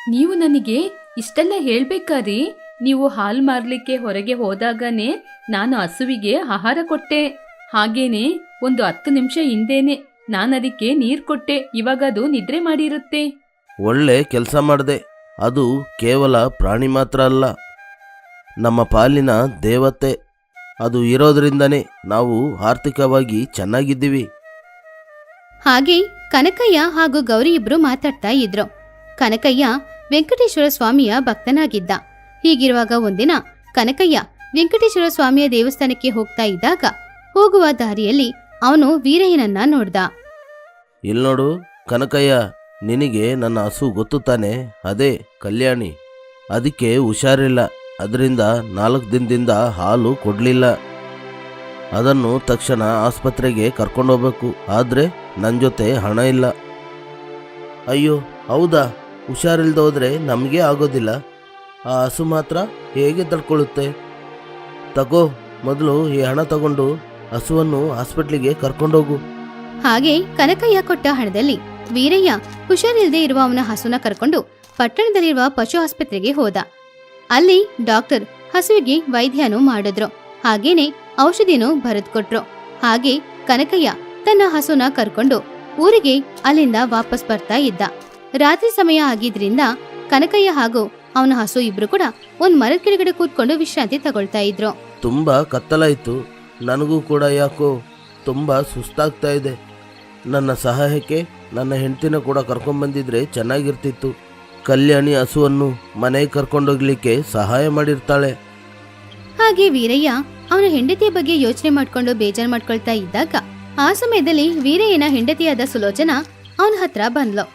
ನೀವು ನನಗೆ ಇಷ್ಟೆಲ್ಲ ಹೇಳ್ಬೇಕಾರಿ ನೀವು ಹಾಲು ಮಾರ್ಲಿಕ್ಕೆ ಹೊರಗೆ ಹೋದಾಗನೇ ನಾನು ಹಸುವಿಗೆ ಆಹಾರ ಕೊಟ್ಟೆ. ಹಾಗೇನೆ ಒಂದು ಹತ್ತು ನಿಮಿಷ ಹಿಂದೇನೆ ನಾನು ಅದಕ್ಕೆ ನೀರು ಕೊಟ್ಟೆ. ಇವಾಗ ಅದು ನಿದ್ರೆ ಮಾಡಿರುತ್ತೆ. ಒಳ್ಳೆ ಕೆಲಸ ಮಾಡಿದೆ. ಅದು ಕೇವಲ ಪ್ರಾಣಿ ಮಾತ್ರ ಅಲ್ಲ. ನಮ್ಮ ಪಾಲಿನ ದೇವತೆ. ಅದು ಇರೋದ್ರಿಂದನೇ ನಾವು ಆರ್ಥಿಕವಾಗಿ ಚೆನ್ನಾಗಿದ್ದೀವಿ. ಹಾಗೆ ಕನಕಯ್ಯ ಹಾಗೂ ಗೌರಿ ಇಬ್ರು ಮಾತಾಡ್ತಾ ಇದ್ರು. ಕನಕಯ್ಯ ವೆಂಕಟೇಶ್ವರ ಸ್ವಾಮಿಯ ಭಕ್ತನಾಗಿದ್ದ. ಹೀಗಿರುವಾಗ ಒಂದಿನ ಕನಕಯ್ಯ ವೆಂಕಟೇಶ್ವರ ಸ್ವಾಮಿಯ ದೇವಸ್ಥಾನಕ್ಕೆ ಹೋಗ್ತಾ ಇದ್ದಾಗ ಹೋಗುವ ದಾರಿಯಲ್ಲಿ ಅವನು ವೀರಯ್ಯನನ್ನ ನೋಡ್ದ. ಇಲ್ ನೋಡು, ಕನಕಯ್ಯ, ನಿನಗೆ ನನ್ನ ಹಸು ಗೊತ್ತು ತಾನೆ? ಅದೇ, ಕಲ್ಯಾಣಿ. ಅದಕ್ಕೆ ಹುಷಾರಿಲ್ಲ. ಅದರಿಂದ ನಾಲ್ಕು ದಿನದಿಂದ ಹಾಲು ಕೊಡಲಿಲ್ಲ. ಅದನ್ನು ತಕ್ಷಣ ಆಸ್ಪತ್ರೆಗೆ ಕರ್ಕೊಂಡೋಗ್ಬೇಕು ಆದರೆ ನನ್ನ ಜೊತೆ ಹಣ ಇಲ್ಲ. ಅಯ್ಯೋ, ಹೌದಾ? ಹುಷಾರಿಲ್ದ ಹೋದ್ರೆ ನಮಗೆ ಆಗೋದಿಲ್ಲ. ಆ ಹಸು ಮಾತ್ರ ಹೇಗೆ ತಡ್ಕೊಳ್ಳುತ್ತೆ? ತಗೋ, ಮೊದಲು ಈ ಹಣ ತಗೊಂಡು ಹಸುವನ್ನು ಹಾಸ್ಪಿಟ್ಲಿಗೆ ಕರ್ಕೊಂಡೋಗು. ಹಾಗೆ ಕನಕಯ್ಯ ಕೊಟ್ಟ ಹಣದಲ್ಲಿ ವೀರಯ್ಯ ಹುಷಾರಿಲ್ಲದೆ ಇರುವ ಅವನ ಹಸುನ ಕರ್ಕೊಂಡು ಪಟ್ಟಣದಲ್ಲಿರುವ ಪಶು ಆಸ್ಪತ್ರೆಗೆ ಹೋದ. ಅಲ್ಲಿ ಡಾಕ್ಟರ್ ಹಸುವಿಗೆ ವೈದ್ಯನೂ ಮಾಡಿದ್ರು. ಹಾಗೇನೆ ಔಷಧಿನೂ ಬರೆದ್ಕೊಟ್ರು. ಹಾಗೆ ಕನಕಯ್ಯ ತನ್ನ ಹಸುನ ಕರ್ಕೊಂಡು ಊರಿಗೆ ಅಲ್ಲಿಂದ ವಾಪಸ್ ಬರ್ತಾ ಇದ್ದ. ರಾತ್ರಿ ಸಮಯ ಆಗಿದ್ರಿಂದ ಕನಕಯ್ಯ ಹಾಗೂ ಅವನ ಹಸು ಇಬ್ರು ಕೂಡ ಒಂದ್ ಮರದ ಕೆಳಗಡೆ ಕೂತ್ಕೊಂಡು ವಿಶ್ರಾಂತಿ ತಗೊಳ್ತಾ ಇದ್ರು. ತುಂಬಾ ಕತ್ತಲಾಯ್ತು ನನಗೂ ಕೂಡ ಯಾಕೋ ತುಂಬಾ ಸುಸ್ತಾಗ್ತಾ ಇದೆ. ನನ್ನ ಸಹಾಯಕ್ಕೆ ನನ್ನ ಹೆಂಡತಿನ ಕೂಡ ಕರ್ಕೊಂಡ್ಬಂದಿದ್ರೆ ಚೆನ್ನಾಗಿರ್ತಿತ್ತು. ಕಲ್ಯಾಣಿ ಹಸುವನ್ನು ಮನೆಗೆ ಕರ್ಕೊಂಡೋಗ್ಲಿಕ್ಕೆ ಸಹಾಯ ಮಾಡಿರ್ತಾಳೆ. ಹಾಗೆ ವೀರಯ್ಯ ಅವನ ಹೆಂಡತಿಯ ಬಗ್ಗೆ ಯೋಚನೆ ಮಾಡ್ಕೊಂಡು ಬೇಜಾರ್ ಮಾಡ್ಕೊಳ್ತಾ ಇದ್ದಾಗ ಆ ಸಮಯದಲ್ಲಿ ವೀರಯ್ಯನ ಹೆಂಡತಿಯಾದ ಸುಲೋಚನ ಅವನ ಹತ್ರ ಬಂದ್ಲು.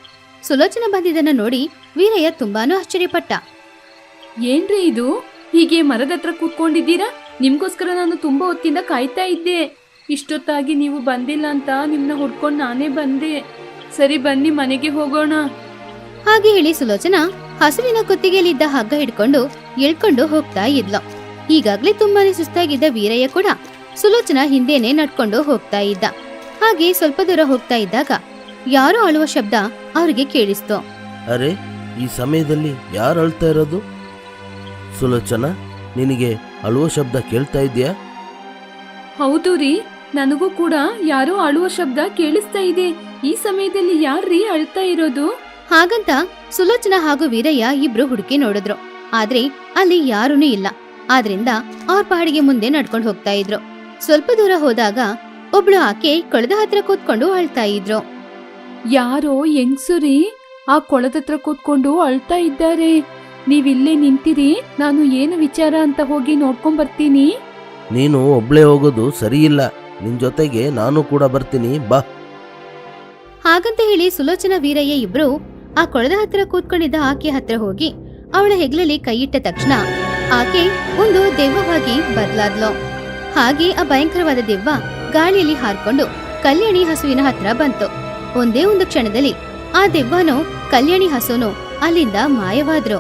ಸುಲೋಚನ ಬಂದಿದ್ದನ್ನ ನೋಡಿ ವೀರಯ್ಯ ತುಂಬಾನು ಆಶ್ಚರ್ಯಪಟ್ಟ. ಏನ್ರಿ ಇದು? ಹೀಗೆ ಮರದ ಹತ್ರ ಕೂತ್ಕೊಂಡಿದ್ದೀರಾ? ನಿಮ್ಗೋಸ್ಕರ ನಾನು ತುಂಬಾ ಹೊತ್ತಿಂದ ಕಾಯ್ತಾ ಇದ್ದೆ. ಇಷ್ಟೊತ್ತಾಗಿ ನೀವು ಬಂದಿಲ್ಲ ಅಂತ ನಿಮ್ನ ಹುಡ್ಕೊಂಡು ನಾನೇ ಬಂದೆ. ಸರಿ ಬನ್ನಿ ಮನೆಗೆ ಹೋಗೋಣ. ಹಾಗೆ ಹೇಳಿ ಸುಲೋಚನ ಹಸುವಿನ ಕುತ್ತಿಗೆಯಲ್ಲಿದ್ದ ಹಗ್ಗ ಹಿಡ್ಕೊಂಡು ಎಳ್ಕೊಂಡು ಹೋಗ್ತಾ ಇದ್ಲು. ಈಗಾಗ್ಲೇ ತುಂಬಾನೇ ಸುಸ್ತಾಗಿದ್ದ ವೀರಯ್ಯ ಕೂಡ ಸುಲೋಚನ ಹಿಂದೆನೆ ನಡ್ಕೊಂಡು ಹೋಗ್ತಾ ಇದ್ದ. ಹಾಗೆ ಸ್ವಲ್ಪ ದೂರ ಹೋಗ್ತಾ ಇದ್ದಾಗ ಯಾರೋ ಅಳುವ ಶಬ್ದ ಅವ್ರಿಗೆ ಕೇಳಿಸ್ತು. ಅರೆ ಈ ಸಮಯದಲ್ಲಿ ಯಾರು ಅಳ್ತಾ ಇರೋದು? ಸುಲೋಚನ ನಿನಗೆ ಅಳುವ ಶಬ್ದ ಕೇಳ್ತಾ ಇದೆಯಾ? ಹೌದು ರೀ ನನಗೂ ಕೂಡ ಯಾರೋ ಅಳುವ ಶಬ್ದ ಕೇಳಿಸ್ತಾ ಇದೆ. ಈ ಸಮಯದಲ್ಲಿ ಯಾರ್ರೀ ಅಳ್ತಾ ಇರೋದು? ಹಾಗಂತ ಸುಲೋಚನ ಹಾಗೂ ವೀರಯ್ಯ ಇಬ್ರು ಹುಡುಕಿ ನೋಡಿದ್ರು. ಆದ್ರೆ ಅಲ್ಲಿ ಯಾರೂನೂ ಇಲ್ಲ. ಆದ್ರಿಂದ ಅವ್ರ ಪಾಡಿಗೆ ಮುಂದೆ ನಡ್ಕೊಂಡು ಹೋಗ್ತಾ ಇದ್ರು. ಸ್ವಲ್ಪ ದೂರ ಹೋದಾಗ ಒಬ್ಳು ಆಕೆ ಕೊಳದ ಹತ್ರ ಕೂತ್ಕೊಂಡು ಅಳ್ತಾ ಇದ್ರು. ಯಾರೋ ಹೆಂಗ್ಸುರಿ? ಆ ಕೊಳದ ಹತ್ರ ಕೂತ್ಕೊಂಡು ಅಳ್ತಾ ಇದ್ದಾರೆ. ನೀವಿಲ್ಲೇ ನಿಂತಿರಿ ನಾನು ಏನು ವಿಚಾರ ಅಂತ ಹೋಗಿ ನೋಡ್ಕೊಂಡ್ ಬರ್ತೀನಿ? ನೀನು ಒಬ್ಳೆ ಹೋಗೋದು ಸರಿಯಿಲ್ಲ. ನಿನ್ ಜೊತೆಗೆ ನಾನು ಕೂಡ ಬರ್ತೀನಿ ಬಾ. ಹಾಗಂತ ಹೇಳಿ ಸುಲೋಚನಾ ವೀರಯ್ಯ ಇಬ್ರು ಆ ಕೊಳದ ಹತ್ರ ಕೂತ್ಕೊಂಡಿದ್ದ ಆಕೆ ಹತ್ರ ಹೋಗಿ ಅವಳ ಹೆಗ್ಲಲ್ಲಿ ಕೈಯಿಟ್ಟ ತಕ್ಷಣ ಆಕೆ ಒಂದು ದೆವ್ವವಾಗಿ ಬದಲಾದ್ಲು. ಹಾಗೆ ಆ ಭಯಂಕರವಾದ ದೆವ್ವ ಗಾಳಿಯಲ್ಲಿ ಹಾರ್ಕೊಂಡು ಕಲ್ಯಾಣಿ ಹಸುವಿನ ಹತ್ರ ಬಂತು. ಒಂದೇ ಒಂದು ಕ್ಷಣದಲ್ಲಿ ಆ ದೆವ್ವನು, ಕಲ್ಯಾಣಿ ಹಸುನು ಅಲ್ಲಿಂದ ಮಾಯವಾದ್ರು.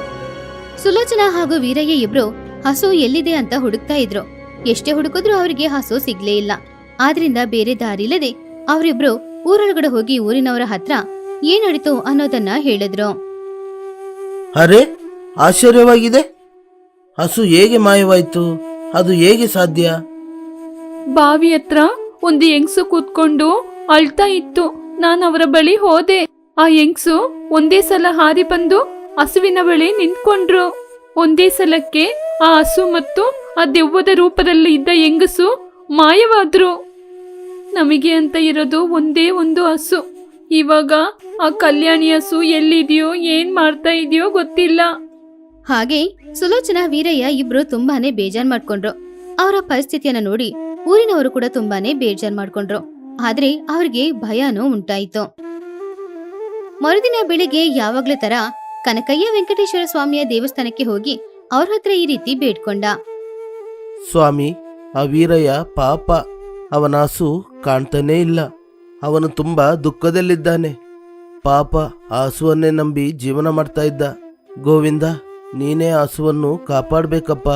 ಸುಲೋಚನಾ ಹಾಗೂ ವೀರಯ್ಯ ಇಬ್ರು ಹಸು ಎಲ್ಲಿದೆ ಅಂತ ಹುಡುಕ್ತಾ ಇದ್ರು. ಎಷ್ಟೇ ಹುಡುಕಿದ್ರು ಅವರಿಗೆ ಹಸು ಸಿಗ್ಲೇ ಇಲ್ಲ. ಆದ್ರಿಂದ ಬೇರೆ ದಾರಿ ಇಲ್ಲದೆ ಅವರಿಬ್ರು ಊರೊಳಗಡೆ ಹೋಗಿ ಊರಿನವರ ಹತ್ರ ಏನಾಡಿತು ಅನ್ನೋದನ್ನ ಹೇಳಿದ್ರು. ಅರೆ, ಆಶ್ಚರ್ಯವಾಗಿದೆ. ಹಸು ಹೇಗೆ ಮಾಯವಾಯ್ತು? ಅದು ಹೇಗೆ ಸಾಧ್ಯ? ಬಾವಿ ಹತ್ರ ಒಂದು ಹೆಂಗ್ಸು ಕೂತ್ಕೊಂಡು ಅಳ್ತಾ ಇತ್ತು. ನಾನು ಅವರ ಬಳಿ ಹೋದೆ. ಆ ಹೆಂಗ್ಸು ಒಂದೇ ಸಲ ಹಾರಿ ಬಂದು ಹಸುವಿನ ಬಳಿ ನಿಂತ್ಕೊಂಡ್ರು. ಒಂದೇ ಸಲಕ್ಕೆ ಆ ಹಸು ಮತ್ತು ಆ ದೆವ್ವದ ರೂಪದಲ್ಲಿ ಇದ್ದ ಹೆಂಗಸು ಮಾಯವಾದ್ರು. ನಮಗೆ ಅಂತ ಇರೋದು ಒಂದೇ ಒಂದು ಹಸು. ಇವಾಗ ಆ ಕಲ್ಯಾಣಿ ಹಸು ಎಲ್ಲಿದೆಯೋ, ಏನ್ ಮಾಡ್ತಾ ಇದೆಯೋ ಗೊತ್ತಿಲ್ಲ. ಹಾಗೆ ಸುಲೋಚನಾ ವೀರಯ್ಯ ಇಬ್ರು ತುಂಬಾನೇ ಬೇಜಾರ್ ಮಾಡ್ಕೊಂಡ್ರು. ಅವರ ಪರಿಸ್ಥಿತಿಯನ್ನ ನೋಡಿ ಊರಿನವರು ಕೂಡ ತುಂಬಾನೇ ಬೇಜಾರ್ ಮಾಡ್ಕೊಂಡ್ರು. ಆದ್ರೆ ಅವ್ರಿಗೆ ಭಯನೂ ಉಂಟಾಯಿತು. ಮರುದಿನ ಬೆಳಿಗ್ಗೆ ಯಾವಾಗ್ಲೂ ತರ ಕನಕಯ್ಯ ವೆಂಕಟೇಶ್ವರ ಸ್ವಾಮಿಯ ದೇವಸ್ಥಾನಕ್ಕೆ ಹೋಗಿ ಅವ್ರ ಹತ್ರ ಈ ರೀತಿ ಬೇಡ್ಕೊಂಡ. ಸ್ವಾಮಿ, ಆ ವೀರಯ್ಯ ಪಾಪ. ಅವನ ಹಸು ಕಾಣ್ತಾನೇ ಇಲ್ಲ. ಅವನು ತುಂಬಾ ದುಃಖದಲ್ಲಿದ್ದಾನೆ. ಪಾಪ, ಆ ಹಸುವನ್ನೇ ನಂಬಿ ಜೀವನ ಮಾಡ್ತಾ ಇದ್ದ. ಗೋವಿಂದ, ನೀನೇ ಹಸುವನ್ನು ಕಾಪಾಡ್ಬೇಕಪ್ಪ.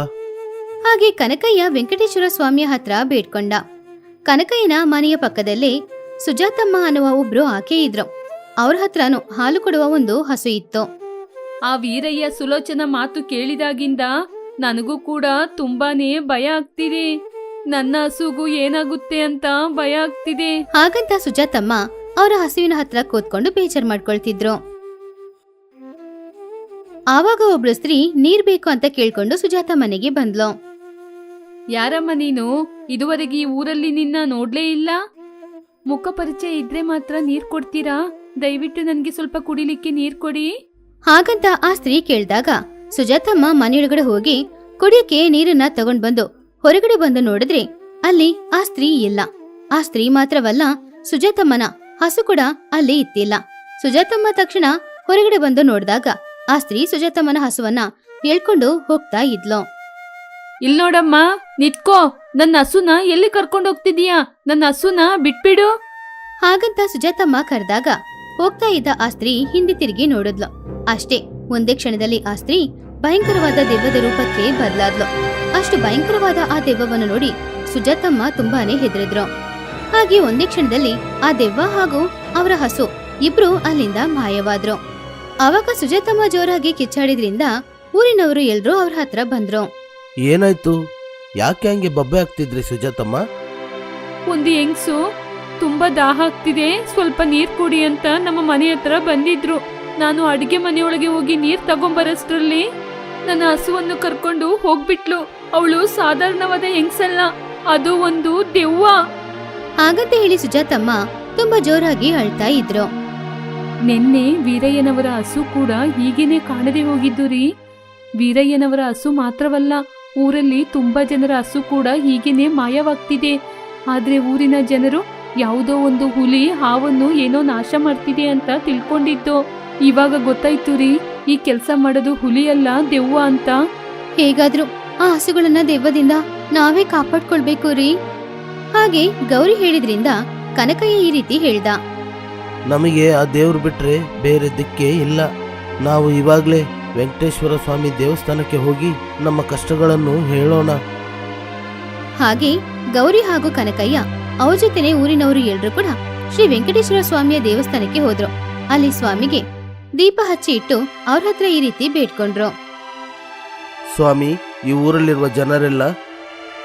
ಹಾಗೆ ಕನಕಯ್ಯ ವೆಂಕಟೇಶ್ವರ ಸ್ವಾಮಿಯ ಹತ್ರ ಬೇಡ್ಕೊಂಡ. ಕನಕಯ್ಯನ ಮನೆಯ ಪಕ್ಕದಲ್ಲೇ ಸುಜಾತಮ್ಮ ಅನ್ನುವ ಒಬ್ರು ಆಕೆ ಇದ್ರು. ಅವ್ರ ಹತ್ರನೂ ಹಾಲು ಕೊಡುವ ಒಂದು ಹಸು ಇತ್ತು. ಆ ವೀರಯ್ಯ ಸುಲೋಚನ ಮಾತು ಕೇಳಿದಾಗಿಂದ ನನಗೂ ಕೂಡ ತುಂಬಾನೇ ಭಯ ಆಗ್ತಿದೆ. ನನ್ನ ಹಸುಗೂ ಏನಾಗುತ್ತೆ ಅಂತ ಭಯ ಆಗ್ತಿದೆ. ಹಾಗಂತ ಸುಜಾತಮ್ಮ ಅವರ ಹಸುವಿನ ಹತ್ರ ಕೂತ್ಕೊಂಡು ಬೇಜಾರ್ ಮಾಡ್ಕೊಳ್ತಿದ್ರು. ಆವಾಗ ಒಬ್ಳು ಸ್ತ್ರೀ ನೀರ್ ಬೇಕು ಅಂತ ಕೇಳ್ಕೊಂಡು ಸುಜಾತ ಮನೆಗೆ ಬಂದ್ಲು. ಯಾರಮ್ಮ ನೀನು? ಇದುವರೆಗೆ ಈ ಊರಲ್ಲಿ ನಿನ್ನ ನೋಡ್ಲೇ ಇಲ್ಲ? ಮುಖ ಪರಿಚಯ ಇದ್ರೆ ಮಾತ್ರ ನೀರ್ ಕೊಡ್ತೀರಾ? ದಯವಿಟ್ಟು ನನ್ಗೆ ಸ್ವಲ್ಪ ಕುಡಿಲಿಕ್ಕೆ ನೀರ್ ಕೊಡಿ. ಹಾಗಂತ ಆ ಸ್ತ್ರೀ ಕೇಳಿದಾಗ ಸುಜಾತಮ್ಮ ಮನೆಯೊಳಗಡೆ ಹೋಗಿ ಕುಡಿಯಕ್ಕೆ ನೀರನ್ನ ತಗೊಂಡ್ ಬಂದು ಹೊರಗಡೆ ಬಂದು ನೋಡಿದ್ರೆ ಅಲ್ಲಿ ಆ ಸ್ತ್ರೀ ಇಲ್ಲ. ಆ ಸ್ತ್ರೀ ಮಾತ್ರವಲ್ಲ, ಸುಜಾತಮ್ಮನ ಹಸು ಕೂಡ ಅಲ್ಲಿ ಇತ್ತಿಲ್ಲ. ಸುಜಾತಮ್ಮ ತಕ್ಷಣ ಹೊರಗಡೆ ಬಂದು ನೋಡಿದಾಗ ಆ ಸ್ತ್ರೀ ಸುಜಾತಮ್ಮನ ಹಸುವನ್ನ ಹೇಳ್ಕೊಂಡು ಹೋಗ್ತಾ ಇದ್ಲು. ಇಲ್ ನೋಡಮ್ಮ, ನಿತ್ಕೋ. ನನ್ನ ಹಸುನ ಎಲ್ಲಿ ಕರ್ಕೊಂಡು ಹೋಗ್ತಿದೀಯಾ? ನನ್ನ ಹಸುನ ಬಿಟ್ಬಿಡು. ಹಾಗಂತ ಸುಜಾತಮ್ಮ ಕರೆದಾಗ ಹೋಗ್ತಾ ಇದ್ದ ಆ ಸ್ತ್ರೀ ಹಿಂದೆ ತಿರುಗಿ ನೋಡಿದ್ಲು. ಅಷ್ಟೇ, ಒಂದೇ ಕ್ಷಣದಲ್ಲಿ ಆ ಸ್ತ್ರೀ ಭಯಂಕರವಾದ ದೆವ್ವದ ರೂಪಕ್ಕೆ ಬದಲಾದ್ಲು. ಅಷ್ಟು ಭಯಂಕರವಾದ ಆ ದೆವ್ವವನ್ನು ನೋಡಿ ಸುಜಾತಮ್ಮ ತುಂಬಾನೇ ಹೆದರಿದ್ರು. ಹಾಗೆ ಒಂದೇ ಕ್ಷಣದಲ್ಲಿ ಆ ದೆವ್ವ ಹಾಗೂ ಅವರ ಹಸು ಇಬ್ರು ಅಲ್ಲಿಂದ ಮಾಯವಾದ್ರು. ಅವಾಗ ಸುಜಾತಮ್ಮ ಜೋರಾಗಿ ಕಿಚ್ಚಾಡಿದ್ರಿಂದ ಊರಿನವರು ಎಲ್ರೂ ಅವ್ರ ಹತ್ರ ಬಂದ್ರು. ಏನಾಯ್ತು? ಯಾಕೆ ಹಂಗೆ ಬಬ್ಬೆ ಆಗ್ತಿದ್ರಿ ಸುಜಾತಮ್ಮ? ಒಂದು ಹೆಂಗ್ಸು ತುಂಬಾ ದಾಹ ಆಗ್ತಿದೆ ಸ್ವಲ್ಪ ನೀರ್ ಕುಡಿ ಅಂತ ನಮ್ಮ ಮನೆ ಹತ್ರ ಬಂದಿದ್ರು. ನಾನು ಅಡಿಗೆ ಮನೆಯೊಳಗೆ ಹೋಗಿ ನೀರ್ ತಗೊಂಬರಷ್ಟ್ರಲ್ಲಿ ನನ್ನ ಹಸುವನ್ನು ಕರ್ಕೊಂಡು ಹೋಗ್ಬಿಟ್ಲು. ಅವಳು ಸಾಧಾರಣವಾದ ಹೆಂಗ್ಸಲ್ಲ ಅದು ಒಂದು ದೆವ್ವ. ಹಾಗಂತ ಹೇಳಿ ಸುಜಾತಮ್ಮ ತುಂಬಾ ಜೋರಾಗಿ ಅಳ್ತಾ ಇದ್ರು. ನಿನ್ನೆ ವೀರಯ್ಯನವರ ಹಸು ಕೂಡ ಹೀಗೇನೆ ಕಾಣದೆ ಹೋಗಿದ್ದು ರೀ. ವೀರಯ್ಯನವರ ಹಸು ಮಾತ್ರವಲ್ಲ ಊರಲ್ಲಿ ತುಂಬಾ ಜನರ ಹಸು ಕೂಡ ಹೀಗೇನೆ ಮಾಯವಾಗ್ತಿದೆ. ಆದ್ರೆ ಊರಿನ ಜನರು ಯಾವುದೋ ಒಂದು ಹುಲಿ ಹಾವನ್ನು ಏನೋ ನಾಶ ಮಾಡ್ತಿದೆ ಅಂತ ತಿಳ್ಕೊಂಡಿದ್ದು. ಇವಾಗ ಗೊತ್ತಾಯ್ತು ರೀ ಈ ಕೆಲಸ ಮಾಡೋದು ಹುಲಿ ಅಲ್ಲ ದೆವ್ವ ಅಂತ. ಹೇಗಾದ್ರೂ ಆ ಹಸುಗಳನ್ನ ದೆವ್ವದಿಂದ ನಾವೇ ಕಾಪಾಡ್ಕೊಳ್ಬೇಕು ರೀ. ಹಾಗೆ ಗೌರಿ ಹೇಳಿದ್ರಿಂದ ಕನಕಯ್ಯ ಈ ರೀತಿ ಹೇಳ್ದ. ನಮಗೆ ಆ ದೇವ್ರು ಬಿಟ್ರೆ ಬೇರೆ ದಿಕ್ಕೇ ಇಲ್ಲ. ನಾವು ಇವಾಗಲೇ ವೆಂಕಟೇಶ್ವರ ಸ್ವಾಮಿ ದೇವಸ್ಥಾನಕ್ಕೆ ಹೋಗಿ ನಮ್ಮ ಕಷ್ಟಗಳನ್ನು ಹೇಳೋಣ. ಹಾಗೆ ಗೌರಿ ಹಾಗೂ ಕನಕಯ್ಯ ಅವ್ರ ಜೊತೆನೆ ಊರಿನವರು ಎಲ್ರು ಕೂಡ ಶ್ರೀ ವೆಂಕಟೇಶ್ವರ ಸ್ವಾಮಿಯ ದೇವಸ್ಥಾನಕ್ಕೆ ಹೋದ್ರು. ಅಲ್ಲಿ ಸ್ವಾಮಿಗೆ ದೀಪ ಹಚ್ಚಿ ಇಟ್ಟು ಅವ್ರ ಹತ್ರ ಈ ರೀತಿ ಬೇಡ್ಕೊಂಡ್ರು. ಸ್ವಾಮಿ ಈ ಊರಲ್ಲಿರುವ ಜನರೆಲ್ಲ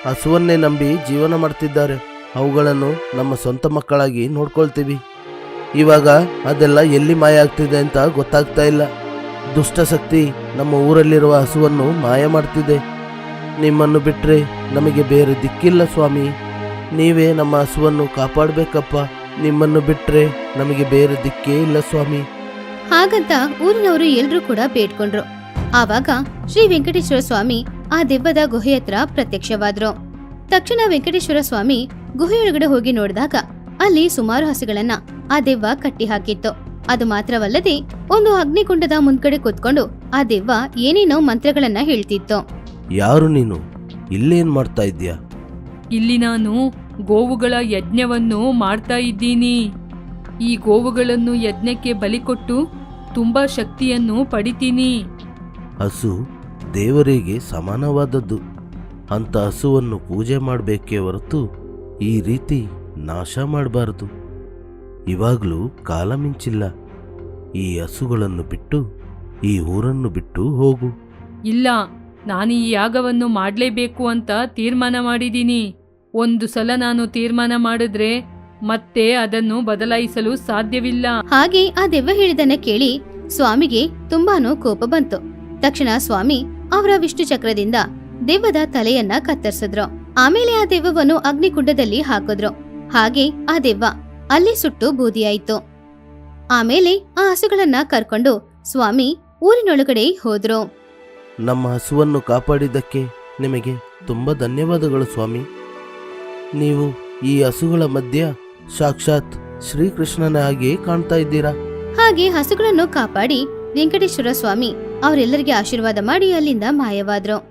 ಹಸುವನ್ನೇ ನಂಬಿ ಜೀವನ ಮಾಡ್ತಿದ್ದಾರೆ. ಅವುಗಳನ್ನು ನಮ್ಮ ಸ್ವಂತ ಮಕ್ಕಳಾಗಿ ನೋಡ್ಕೊಳ್ತೀವಿ. ಇವಾಗ ಅದೆಲ್ಲ ಎಲ್ಲಿ ಮಾಯ ಆಗ್ತಿದೆ ಅಂತ ಗೊತ್ತಾಗ್ತಾ ಇಲ್ಲ. ದುಷ್ಟಶಕ್ತಿ ನಮ್ಮ ಊರಲ್ಲಿರುವ ಹಸುವನ್ನು ಮಾಯ ಮಾಡ್ತಿದೆ. ನಿಮ್ಮನ್ನು ಬಿಟ್ಟರೆ ನಮಗೆ ಬೇರೆ ದಿಕ್ಕಿಲ್ಲ ಸ್ವಾಮಿ. ನೀವೇ ನಮ್ಮ ಹಸುವನ್ನು ಕಾಪಾಡಬೇಕಪ್ಪ. ನಿಮ್ಮನ್ನು ಬಿಟ್ರೆ ನಮಗೆ ಬೇರೆ ದಿಕ್ಕೇ ಇಲ್ಲ ಸ್ವಾಮಿ. ಹಾಗಂತ ಊರಿನವರು ಎಲ್ರೂ ಕೂಡ ಬೇಡ್ಕೊಂಡ್ರು. ಆವಾಗ ಶ್ರೀ ವೆಂಕಟೇಶ್ವರ ಸ್ವಾಮಿ ಆ ದೆವ್ವದ ಗುಹೆ ಹತ್ರ ಪ್ರತ್ಯಕ್ಷವಾದ್ರು. ತಕ್ಷಣ ವೆಂಕಟೇಶ್ವರ ಸ್ವಾಮಿ ಗುಹೆಯೊಳಗಡೆ ಹೋಗಿ ನೋಡಿದಾಗ ಅಲ್ಲಿ ಸುಮಾರು ಹಸುಗಳನ್ನ ಆ ದೆವ್ವ ಕಟ್ಟಿ ಹಾಕಿತ್ತು ಅದು ಮಾತ್ರವಲ್ಲದೆ ಒಂದು ಅಗ್ನಿಕುಂಡದ ಮುಂದ್ಗಡೆ ಕೂತ್ಕೊಂಡು ಆ ದೆವ್ವ ಏನೇನೋ ಮಂತ್ರಗಳನ್ನ ಹೇಳ್ತಿತ್ತು. ಯಾರು ನೀನು? ಇಲ್ಲೇನ್ ಮಾಡ್ತಾ ಇದ್ಯಾ ಇಲ್ಲಿ ನಾನು ಗೋವುಗಳ ಯಜ್ಞವನ್ನು ಮಾಡ್ತಾ ಇದ್ದೀನಿ. ಈ ಗೋವುಗಳನ್ನು ಯಜ್ಞಕ್ಕೆ ಬಲಿ ಕೊಟ್ಟು ತುಂಬಾ ಶಕ್ತಿಯನ್ನು ಪಡಿತೀನಿ. ಹಸು ದೇವರಿಗೆ ಸಮಾನವಾದದ್ದು. ಅಂತ ಹಸುವನ್ನು ಪೂಜೆ ಮಾಡಬೇಕೇ ಹೊರತು ಈ ರೀತಿ ನಾಶ ಮಾಡಬಾರದು. ಇವಾಗಲೂ ಕಾಲ ಮಿಂಚಿಲ್ಲ. ಈ ಹಸುಗಳನ್ನು ಬಿಟ್ಟು ಈ ಊರನ್ನು ಬಿಟ್ಟು ಹೋಗು. ಇಲ್ಲ ನಾನು ಈ ಯಾಗವನ್ನು ಮಾಡಲೇಬೇಕು ಅಂತ ತೀರ್ಮಾನ ಮಾಡಿದ್ದೀನಿ. ಒಂದು ಸಲ ನಾನು ತೀರ್ಮಾನ ಮಾಡಿದ್ರೆ ಮತ್ತೆ ಅದನ್ನು ಬದಲಾಯಿಸಲು ಸಾಧ್ಯವಿಲ್ಲ. ಹಾಗೆ ಆ ದೆವ್ವ ಹೇಳಿದನ್ನ ಕೇಳಿ ಸ್ವಾಮಿಗೆ ತುಂಬಾನು ಕೋಪ ಬಂತು. ತಕ್ಷಣ ಸ್ವಾಮಿ ಅವರ ವಿಷ್ಣು ಚಕ್ರದಿಂದ ದೆವ್ವದ ತಲೆಯನ್ನ ಕತ್ತರಿಸಿದ್ರು. ಆಮೇಲೆ ಆ ದೆವ್ವವನ್ನು ಅಗ್ನಿಕುಂಡದಲ್ಲಿ ಹಾಕಿದ್ರು. ಹಾಗೆ ಆ ದೆವ್ವ ಅಲ್ಲಿ ಸುಟ್ಟು ಬೂದಿಯಾಯಿತು. ಆಮೇಲೆ ಆ ಹಸುಗಳನ್ನ ಕರ್ಕೊಂಡು ಸ್ವಾಮಿ ಊರಿನೊಳಗಡೆ ಹೋದ್ರು. ನಮ್ಮ ಹಸುವನ್ನು ಕಾಪಾಡಿದ್ದಕ್ಕೆ ನಿಮಗೆ ತುಂಬ ಧನ್ಯವಾದಗಳು ಸ್ವಾಮಿ. ನೀವು ಈ ಹಸುಗಳ ಮಧ್ಯ ಸಾಕ್ಷಾತ್ ಶ್ರೀಕೃಷ್ಣನ ಹಾಗೆ ಕಾಣ್ತಾ ಇದ್ದೀರಾ? ಹಾಗೆ ಹಸುಗಳನ್ನು ಕಾಪಾಡಿ ವೆಂಕಟೇಶ್ವರ ಸ್ವಾಮಿ ಅವರೆಲ್ಲರಿಗೆ ಆಶೀರ್ವಾದ ಮಾಡಿ ಅಲ್ಲಿಂದ ಮಾಯವಾದ್ರು.